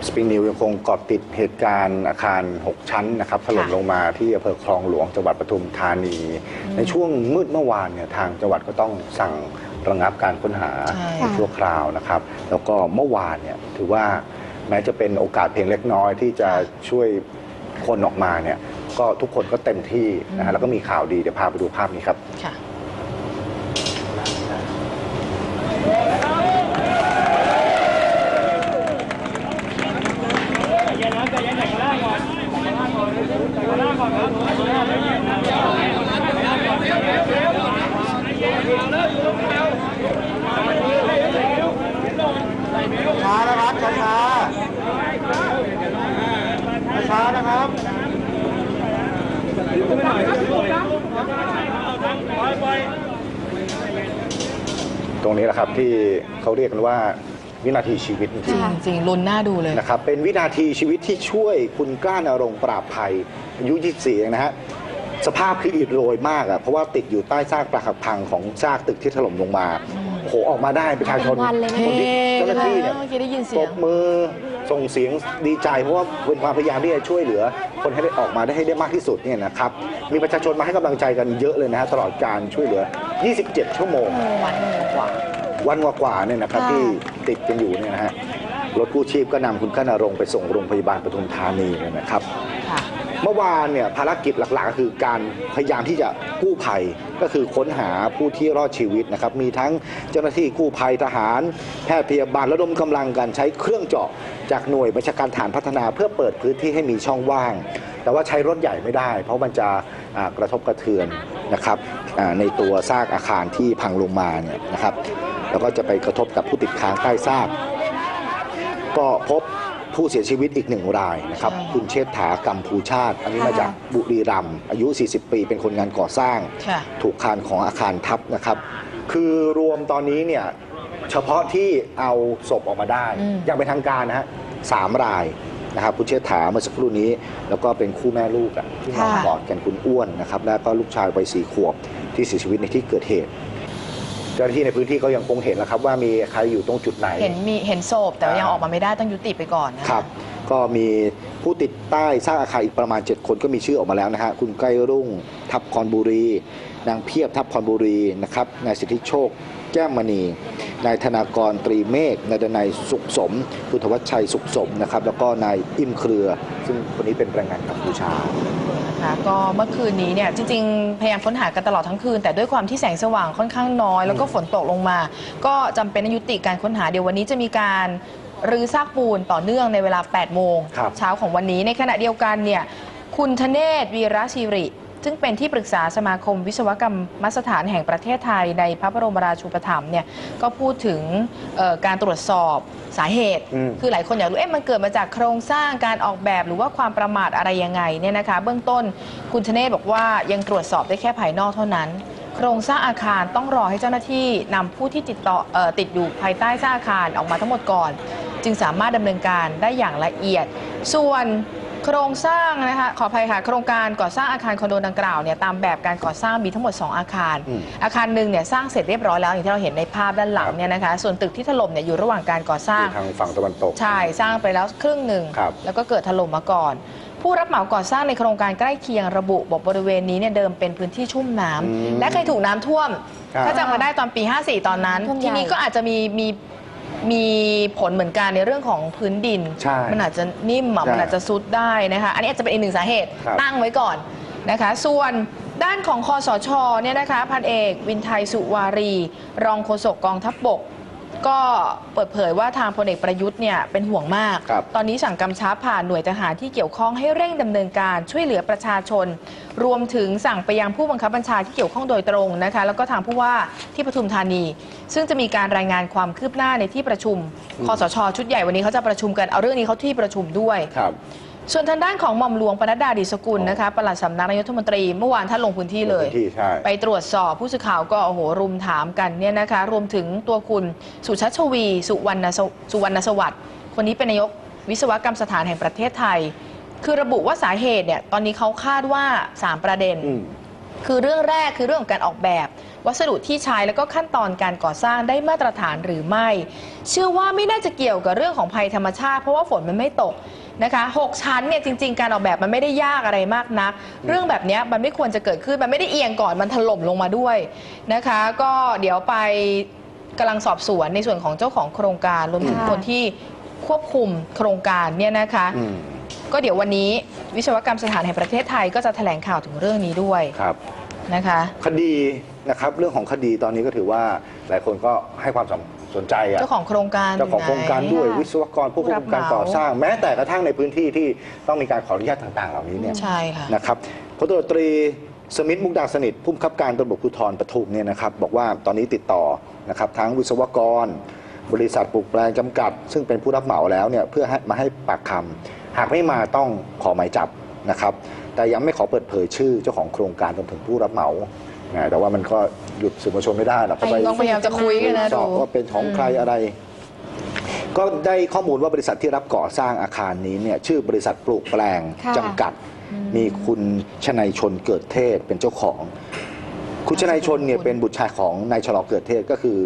กับสปริงนิวยังคงเกาะติดเหตุการณ์อาคาร 6 ชั้นนะครับถล่มลงมาที่อำเภอคลองหลวงจังหวัดปทุมธานี ในช่วงมืดเมื่อวานเนี่ยทางจังหวัดก็ต้องสั่งระงับการค้นหาใช่ชั่วคราวนะครับ แล้วก็เมื่อวานเนี่ยถือว่าแม้จะเป็นโอกาสเพียงเล็กน้อยที่จะช่วยคนออกมาเนี่ยก็ทุกคนก็เต็มที่นะฮะแล้วก็มีข่าวดีเดี๋ยวพาไปดูภาพนี้ครับ ค่ะ ช้านะครับช้าช้าช้านะครับ ต รงนี้แหละครับที่เขาเรียกกันว่าวินาทีชีวิตจริงจริงๆจริงลุ้นหน้าดูเลย นะครับเป็นวินาทีชีวิตที่ช่วยคุณกล้านรงค์ปราบภัย อายุ 24เองนะฮะ สภาพคืออิดโรยมากอะเพราะว่าติดอยู่ใต้ซากปรักหักพังของซากตึกที่ถล่มลงมาโอ้โหออกมาได้ประชาชนเป็นวันเลยนะ คนที่เจ้าหน้าที่เนี่ยเมื่อกี้ได้ยินเสีตยงบมือส่งเสียงดีใจ เพราะว่าเป็นความพยายามที่จะช่วยเหลือ คนให้ได้ออกมาได้ให้ได้มากที่สุดเนี่ยนะครับมีประชาชนมาให้กำลังใจกันเยอะเลยนะฮะตลอดการช่วยเหลือ 27 ชั่วโมง วันหนึ่งกว่า วันกว่าๆเนี่ยนะครับค่ะ ที่ติดกันอยู่เนี่ยนะฮะรถกู้ชีพก็นำคุณก้านรงค์ไปส่งโรงพยาบาลปทุมธานีเนี่ยนะครับ ค่ะ เมื่อวานเนี่ยภารกิจหลักๆก็คือการพยายามที่จะกู้ภัยก็คือค้นหาผู้ที่รอดชีวิตนะครับมีทั้งเจ้าหน้าที่กู้ภัยทหาร แพทย์พยาบาลระดมกำลังกันใช้เครื่องเจาะจากหน่วยบัญชาการฐานพัฒนาเพื่อเปิดพื้นที่ให้มีช่องว่าง แต่ว่าใช้รถใหญ่ไม่ได้ เพราะมันจะอ่ากระทบกระเทือน นะครับอ่าในตัวซากอาคารที่พังลงมาเนี่ยนะครับ แล้วก็จะไปกระทบกับผู้ติดค้างใต้ซาก ก็พบผู้เสียชีวิตอีกหนึ่งรายนะครับใช่คุณเชษฐากัมพูชาติ อันนี้มาจากบุรีรัมย์อายุ 40 ปี เป็นคนงานก่อสร้างค่ะถูกคานของอาคารทับนะครับ คือรวมตอนนี้เนี่ยเฉพาะที่เอาศพออกมาได้อืมอย่างเป็นทางการนะฮะสามราย นะครับคุณเชษฐาเมื่อสักครู่นี้ แล้วก็เป็นคู่แม่ลูกอะที่นอนค่ะกอดกันคุณอ้วนนะครับแล้วก็ลูกชายวัยสี่ขวบที่เสียชีวิตในที่เกิดเหตุ เจ้าหน้าที่ในพื้นที่ก็ยังคงเห็นแล้วครับว่ามีใครอยู่ตรงจุดไหน เห็นมีเห็นศพแต่ว่ายังออกมาไม่ได้ต้องยุติไปก่อนนะะครับก็มีผู้ติดใต้สร้างอาคารอีกประมาณ 7 คนก็มีชื่อออกมาแล้วนะฮะคุณใกล้รุ่งทับคอนบุรี นางเพียบทับคอนบุรีนะครับนายสิทธิโชค แก้มมณี นายธนากรตรีเมฆนายดนัยสุขสมคุณธวัชชัยสุขสมนะครับ แล้วก็นายอิ่มเครือ ซึ่งคนนี้เป็นแรงงานกัมพูชานะคะก็เมื่อคืนนี้เนี่ยจริงๆ พยายามค้นหากันตลอดทั้งคืน แต่ด้วยความที่แสงสว่างค่อนข้างน้อย แล้วก็ฝนตกลงมา ก็จำเป็นต้องยุติการค้นหาเดี๋ยววันนี้จะมีการรื้อซากปูนต่อเนื่องในเวลา 8 โมงครับเช้าของวันนี้ในขณะเดียวกันเนี่ยคุณธเนศวีระศิริ ซึ่งเป็นที่ปรึกษาสมาคมวิศวกรรมสถานแห่งประเทศไทยในพระบรมราชูปถัมภ์เนี่ยก็พูดถึงเอ่อการตรวจสอบสาเหตุอืมคือหลายคนอยากรู้เอ๊ะมันเกิดมาจากโครงสร้างการออกแบบหรือว่าความประมาทอะไรยังไงเนี่ยนะคะ เบื้องต้นคุณชเนศบอกว่ายังตรวจสอบได้แค่ภายนอกเท่านั้นโครงสร้างอาคารต้องรอให้เจ้าหน้าที่นำผู้ที่ติดต่อเออติดอยู่ภายใต้ซากอาคารออกมาทั้งหมดก่อน จึงสามารถดำเนินการได้อย่างละเอียด ส่วน โครงสร้างนะคะขออภัยค่ะโครงการก่อสร้างอาคารคอนโดดังกล่าวเนี่ยตามแบบการก่อสร้างมีทั้งหมด 2 อาคารอืมอาคารหนึ่งเนี่ยสร้างเสร็จเรียบร้อยแล้วอย่างที่เราเห็นในภาพด้านหลังเนี่ยนะคะส่วนตึกที่ถล่มเนี่ยอยู่ระหว่างการก่อสร้างที่ทางฝั่งตะวันตกใช่สร้างไปแล้วครึ่งหนึ่งครับแล้วก็เกิดถล่มมาก่อนผู้รับเหมาก่อสร้างในโครงการใกล้เคียงระบุบอกบริเวณนี้เนี่ยเดิมเป็นพื้นที่ชุ่มน้ำอืมและเคยถูกน้ำท่วมครับถ้าจำมาได้ตอนปี 54 ตอนนั้นท่วมใหญ่ทีนี้ก็อาจจะมีมี มีผลเหมือนกันในเรื่องของพื้นดิน ใช่มันอาจจะนิ่มอะใช่มันอาจจะซุดได้นะคะ อันนี้อาจจะเป็นอีกหนึ่งสาเหตุครับ ตั้งไว้ก่อนนะคะ ส่วนด้านของคอสชเนี่ยนะคะพันเอก วินไทยสุวารี รองโฆษกกองทัพบบก ก็เปิดเผยว่าทางพลเอกประยุทธ์เนี่ยเป็นห่วงมาก ครับตอนนี้สั่งกำชับผ่านหน่วยทหารที่เกี่ยวข้องให้เร่งดำเนินการช่วยเหลือประชาชน รวมถึงสั่งไปยังผู้บังคับบัญชาที่เกี่ยวข้องโดยตรงนะคะ แล้วก็ทางผู้ว่าที่ปทุมธานี ซึ่งจะมีการรายงานความคืบหน้าในที่ประชุมคอสชชุดใหญ่วันนี้เขาจะประชุมกันเอาเรื่องนี้เขาที่ประชุมด้วย ครับ ส่วนทางด้านของหม่อมหลวงปนัดดาดิสกุลนะคะปลัดสำนักนายกรัฐมนตรีเมื่อวานท่านลงพื้นที่เลยลงพื้นที่ใช่ ไปตรวจสอบผู้สื่อข่าวก็โอ้โหรุมถามกันเนี่ยนะคะรวมถึงตัวคุณสุชัชวี สุวรรณสสุวรรณสวัสดิ์คนนี้เป็นนายกวิศวกรรมสถานแห่งประเทศไทย คือระบุว่าสาเหตุเนี่ยตอนนี้เขาคาดว่า 3 ประเด็น อืม คือเรื่องแรกคือเรื่องของการออกแบบ วัสดุที่ใช้แล้วก็ขั้นตอนการก่อสร้างได้มาตรฐานหรือไม่ เชื่อว่าไม่น่าจะเกี่ยวกับเรื่องของภัยธรรมชาติ เพราะว่าฝนมันไม่ตก นะคะหกชั้นเนี่ยจริง ๆ การออกแบบมันไม่ได้ยากอะไรมากนัก เรื่องแบบเนี้ยมันไม่ควรจะเกิดขึ้น มันไม่ได้เอียงก่อนมันถล่มลงมาด้วยนะคะ ก็เดี๋ยวไปกำลังสอบสวนในส่วนของเจ้าของโครงการรวมถึงค่ะ คนที่ควบคุมโครงการเนี่ยนะคะ อืมก็เดี๋ยววันนี้วิศวกรรมสถานแห่งประเทศไทยก็จะแถลงข่าวถึงเรื่องนี้ด้วยครับ นะคะ คดีนะครับเรื่องของคดีตอนนี้ก็ถือว่าหลายคนก็ให้ความสน สนใจอะเจ้าของโครงการเจ้าของโครงการด้วยไหนวิศวกรผู้ควบคุมการก่อสร้าง แม้แต่กระทั่งในพื้นที่ที่ต้องมีการขออนุญาตต่าง ๆ เหล่านี้เนี่ยใช่ค่ะนะครับพลตำรวจตรีสมิทธมุกดาสนิทผู้บังคับการตำรวจภูธรปทุมเนี่ยนะครับบอกว่าตอนนี้ติดต่อนะครับทั้งวิศวกร บริษัทปลูกแปลงจำกัด ซึ่งเป็นผู้รับเหมาแล้วเนี่ยเพื่อให้มาให้ปากคำหากไม่มาต้องขอหมายจับนะครับแต่ยังไม่ขอเปิดเผยชื่อเจ้าของโครงการรวมถึงผู้รับเหมา นะแต่ว่ามันก็หยุดสื่อมวลชนไม่ได้หรอกก็ไปต้องพยายามจะคุยกันนะสดูอบว่าเป็นของใครอะไร ก็ได้ข้อมูลว่าบริษัทที่รับก่อสร้างอาคารนี้เนี่ยชื่อบริษัทปลูกแปลงค่ะ จำกัด มีคุณชนัยชนเกิดเทศเป็นเจ้าของ คุณชนัยชนเนี่ยเป็นบุตรชายของนายชลอเกิดเทศก็คือ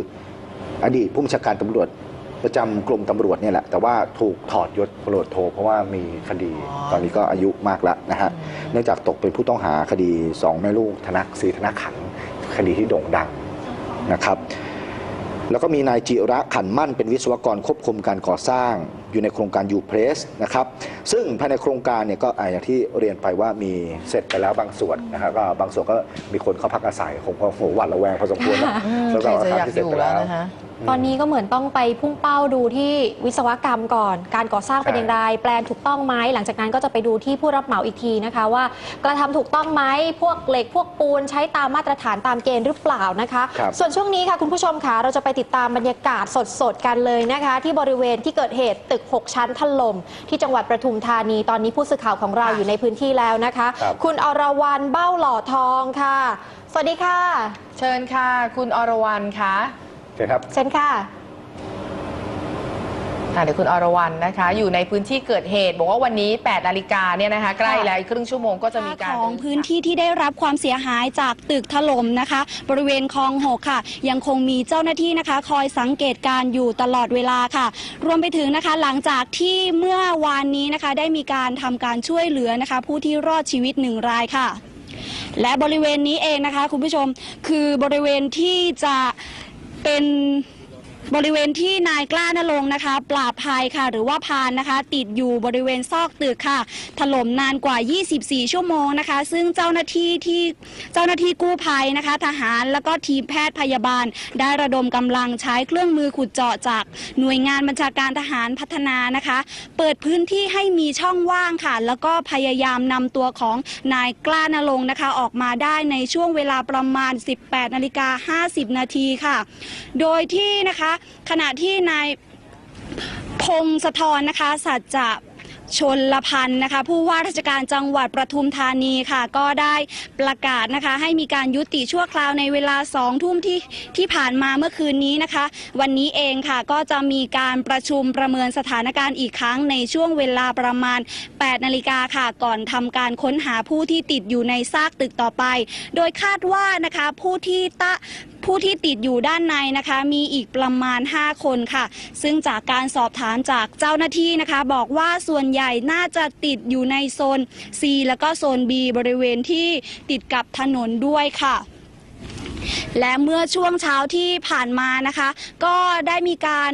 อดีตผู้บัญชาการตำรวจ ประจำกรมตำรวจเนี่ยแหละ แต่ว่าถูกถอดยศพลตำรวจโท เพราะว่ามีคดีอ๋อตอนนี้ก็อายุมากแล้วนะฮะ เนื่องจากตกเป็นผู้ต้องหาคดีสองแม่ลูกธนกศรีธนขันธ์คดีที่โด่งดังนะครับ แล้วก็มีนายจิระขันมั่นเป็นวิศวกรควบคุมการก่อสร้าง อยู่ในโครงการยูเพรสนะครับซึ่งภายในโครงการเนี่ยก็อ่าอย่างที่เรียนไปว่ามีเสร็จไปแล้วบางส่วนนะครับก็บางส่วนก็มีคนเข้าพักอาศัยคงก็โหหวัดระแวงพอสมควรนะอืมแล้วใคก็รจะอาอยากคารที่อเสร็จยู่ไปแล้วแล้วนะคะตอนนี้ก็เหมือนต้องไปพุ่งเป้าดูที่วิศวกรรมก่อน การก่อสร้างเป็นใช่อย่างไร แปลนถูกต้องไหมหลังจากนั้นก็จะไปดูที่ผู้รับเหมาอีกทีนะคะว่ากระทำถูกต้องไหมพวกเหล็กพวกปูนใช้ตามมาตรฐานตามเกณฑ์หรือเปล่านะคะครับส่วนช่วงนี้ค่ะคุณผู้ชมค่ะเราจะไปติดตามบรรยากาศสดๆกันเลยนะคะ ที่บริเวณที่เกิดเหตุตึก6 ชั้นถล่มที่จังหวัดประทุมธานีตอนนี้ผู้สื่อข่าวของเราอยู่ในพื้นที่แล้วนะคะ ครับ คุณอรวรรณเบ้าหล่อทองค่ะ สวัสดีค่ะ เชิญค่ะ คุณอรวรรณคะโอเคครับ เช่นค่ะ อะเดี๋ยวคุณอรวรรณนะคะ อยู่ในพื้นที่เกิดเหตุ บอกว่าวันนี้8นาฬิกาเนี่ยนะคะ ใกล้แล้วอีกครึ่งชั่วโมงก็จะมีการของพื้นที่ที่ได้รับความเสียหายจากตึกถล่มนะคะ บริเวณคลองหกค่ะ ยังคงมีเจ้าหน้าที่นะคะ คอยสังเกตการณ์อยู่ตลอดเวลาค่ะ รวมไปถึงนะคะ หลังจากที่เมื่อวานนี้นะคะ ได้มีการทำการช่วยเหลือนะคะ ผู้ที่รอดชีวิตหนึ่งรายค่ะ และบริเวณนี้เองนะคะ คุณผู้ชมคือบริเวณที่จะเป็น บริเวณที่นายกล้านรงนะคะ ปราบภัยค่ะ หรือว่าพานนะคะ ติดอยู่บริเวณซอกตึกค่ะ ถล่มนานกว่า 24 ชั่วโมงนะคะ ซึ่งเจ้าหน้าที่ที่เจ้าหน้าที่กู้ภัยนะคะ ทหารแล้วก็ทีมแพทย์พยาบาล ได้ระดมกำลังใช้เครื่องมือขุดเจาะจากหน่วยงานบัญชาการทหารพัฒนานะคะ เปิดพื้นที่ให้มีช่องว่างค่ะ แล้วก็พยายามนำตัวของนายกล้านรงนะคะ ออกมาได้ในช่วงเวลาประมาณ 18นาฬิกา50 นาทีค่ะ โดยที่นะคะขณะที่นายพงศธรนะคะ สัจจะชนละพันธ์นะคะ ผู้ว่าราชการจังหวัดประทุมธานีค่ะ ก็ได้ประกาศนะคะ ให้มีการยุติชั่วคราวในเวลาสองทุ่มที่ที่ผ่านมาเมื่อคืนนี้นะคะ วันนี้เองค่ะก็จะมีการประชุมประเมินสถานการณ์อีกครั้งในช่วงเวลาประมาณ 8 นาฬิกาค่ะ ก่อนทำการค้นหาผู้ที่ติดอยู่ในซากตึกต่อไป โดยคาดว่านะคะผู้ที่ตะ ผู้ที่ติดอยู่ด้านในนะคะมีอีกประมาณ 5 คนค่ะ ซึ่งจากการสอบถามจากเจ้าหน้าที่นะคะ บอกว่าส่วนใหญ่น่าจะติดอยู่ในโซน C แล้วก็โซน B บริเวณที่ติดกับถนนด้วยค่ะ และเมื่อช่วงเช้าที่ผ่านมานะคะ ก็ได้มีการ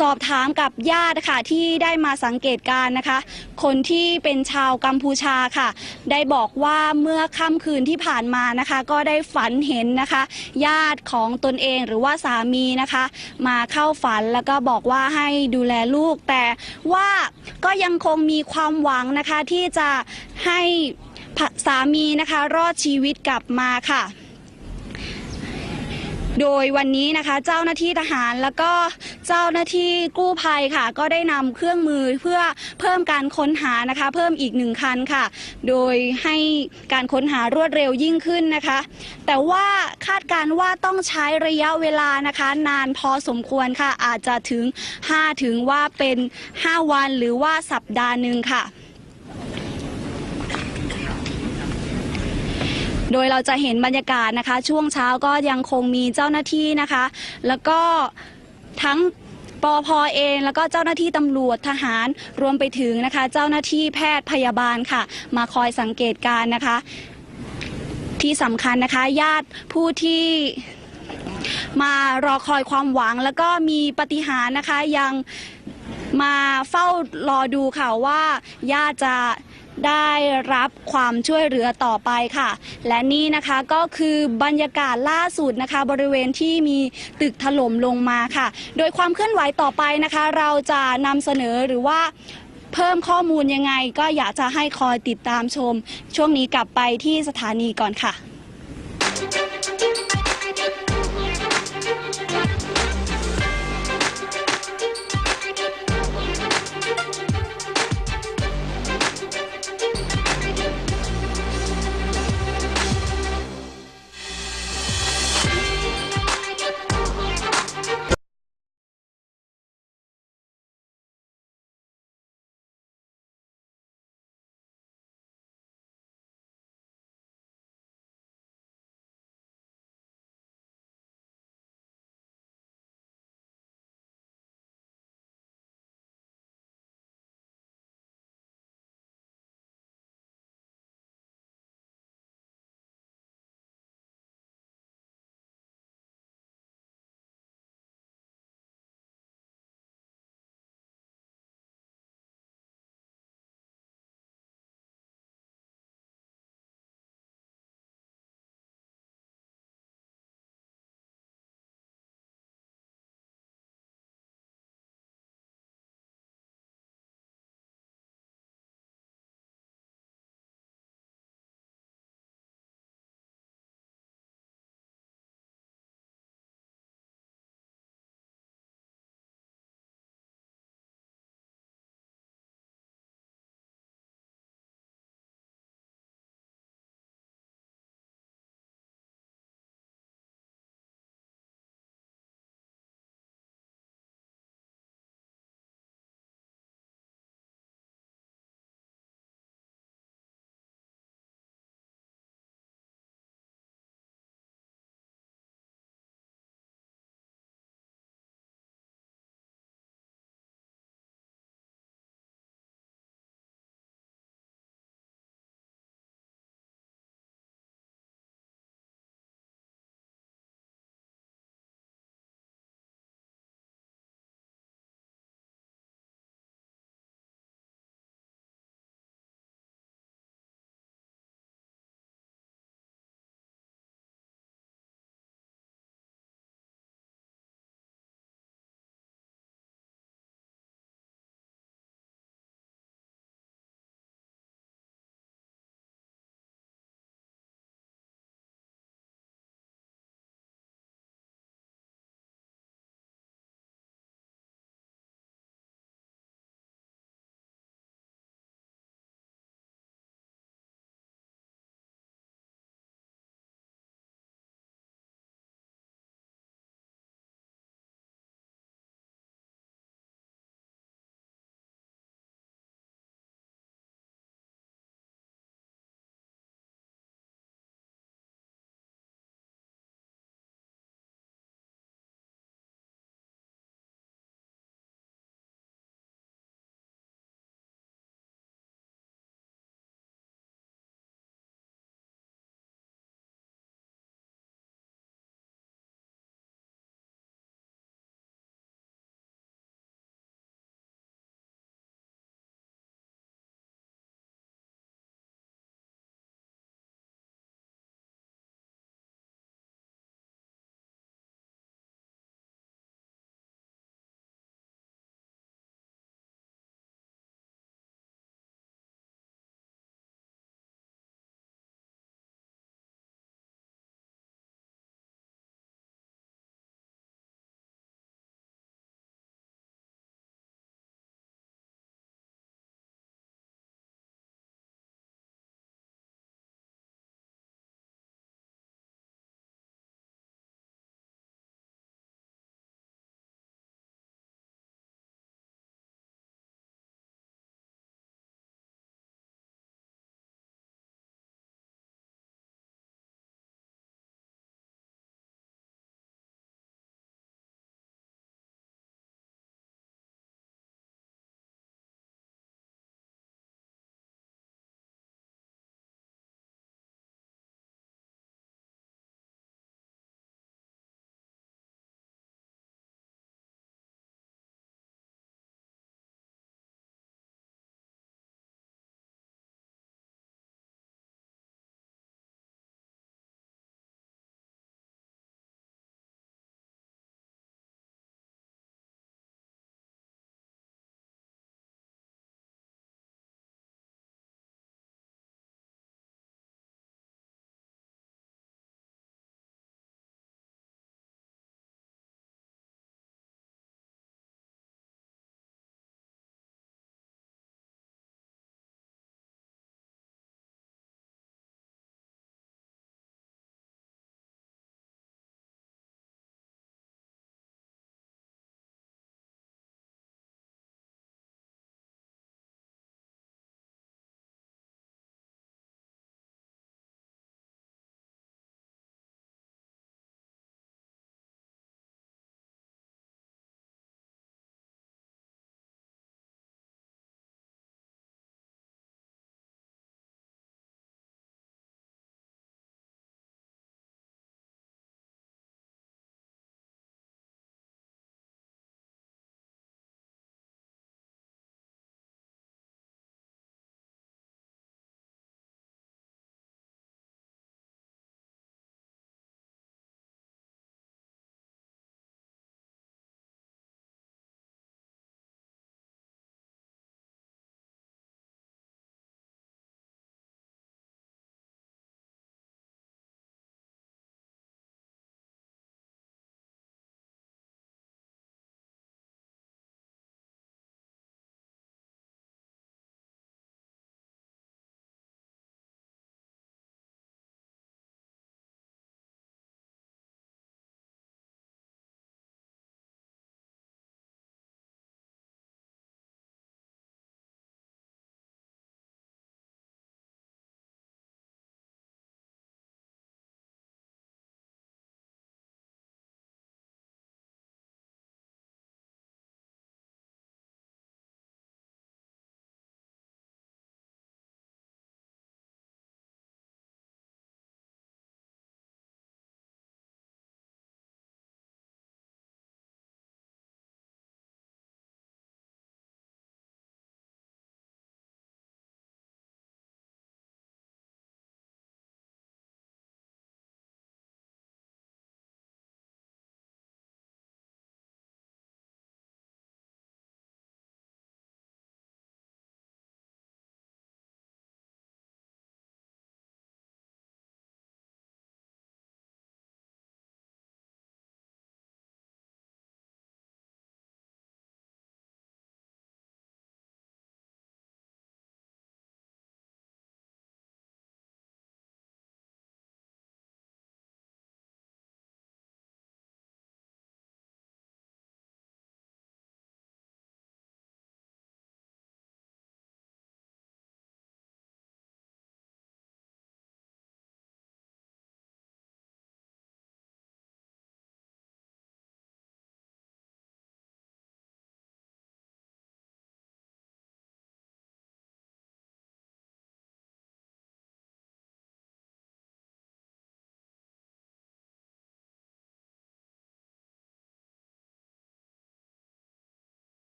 สอบถามกับญาติค่ะที่ได้มาสังเกตการณ์นะคะ คนที่เป็นชาวกัมพูชาค่ะ ได้บอกว่าเมื่อค่ำคืนที่ผ่านมานะคะ ก็ได้ฝันเห็นนะคะ ญาติของตนเองหรือว่าสามีนะคะ มาเข้าฝันแล้วก็บอกว่าให้ดูแลลูก แต่ว่าก็ยังคงมีความหวังนะคะที่จะให้สามีนะคะ รอดชีวิตกลับมาค่ะ โดยวันนี้นะคะเจ้าหน้าที่ทหารแล้วก็เจ้าหน้าที่กู้ภัยค่ะ ก็ได้นำเครื่องมือเพื่อเพิ่มการค้นหานะคะ เพิ่มอีกหนึ่งคันค่ะ โดยให้การค้นหารวดเร็วยิ่งขึ้นนะคะ แต่ว่าคาดการณ์ว่าต้องใช้ระยะเวลานะคะ นานพอสมควรค่ะอาจจะถึง 5 ถึงว่าเป็น 5 วันหรือว่าสัปดาห์หนึ่งค่ะ โดยเราจะเห็นบรรยากาศนะคะ ช่วงเช้าก็ยังคงมีเจ้าหน้าที่นะคะ แล้วก็ทั้งปอพเองแล้วก็เจ้าหน้าที่ตำรวจทหารรวมไปถึงนะคะ เจ้าหน้าที่แพทย์พยาบาลค่ะ มาคอยสังเกตการณ์นะคะ ที่สำคัญนะคะ ญาติผู้ที่มารอคอยความหวัง แล้วก็มีปฏิหารนะคะยังมาเฝ้ารอดูค่ะว่าญาติจะ ได้รับความช่วยเหลือต่อไปค่ะ และนี่นะคะก็คือบรรยากาศล่าสุดนะคะ บริเวณที่มีตึกถล่มลงมาค่ะ โดยความเคลื่อนไหวต่อไปนะคะ เราจะนำเสนอหรือว่าเพิ่มข้อมูลยังไงก็อยากจะให้คอยติดตามชม ช่วงนี้กลับไปที่สถานีก่อนค่ะ